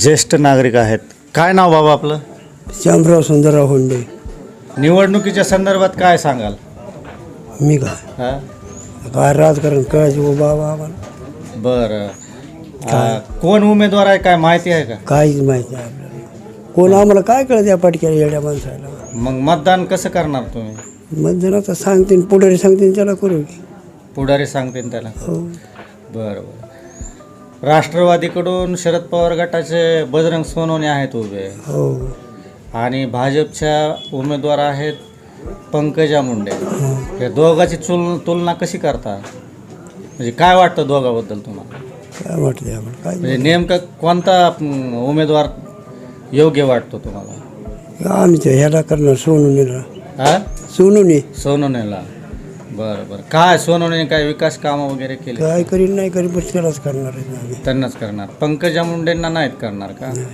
ज्येष्ठ नागरिक आहेत. काय नाव बाबा आपलं? श्यामराव सुंदरराव होंडे. निवडणुकीच्या संदर्भात काय सांगाल? मी काय हा? काय राजकारण कळायचं हो बाबा आम्हाला. बरं. आ, कोण उमेदवार आहे काय माहिती आहे का? काहीच माहिती नाही आपल्याला. कोण आम्हाला काय कळत या पटक्या येड्या माणसाला? मग मतदान कसं करणार तुम्ही? मग आता सांगतील पुढारी सांगतील त्याला करू. की. पुढारी सांगतील त्याला? हो. बरं बरं. राष्ट्रवादीकडून शरद पवार गटाचे बजरंग सोनवणे आहेत उभे. हो. आणि भाजपच्या उमेदवार आहेत पंकजा मुंडे. हो. हे दोघाची तुल तुलना कशी करता? म्हणजे काय वाटतं दोघाबद्दल तुम्हाला? काय वाटते आम्हाला काय म्हणजे नेमका कोणता अं, उमेदवार योग्य वाटतो तुम्हाला? आमच्या ह्याला करणार सोनूनीला हा सोनूनी सोनवणेला. बरं बरं. काय सोनवणे काय विकास कामं वगैरे केले? काय करीन नाही करीन पण त्यालाच करणार आम्ही. त्यांनाच करणार. पंकजा मुंडेंना नाहीत करणार का? नाही.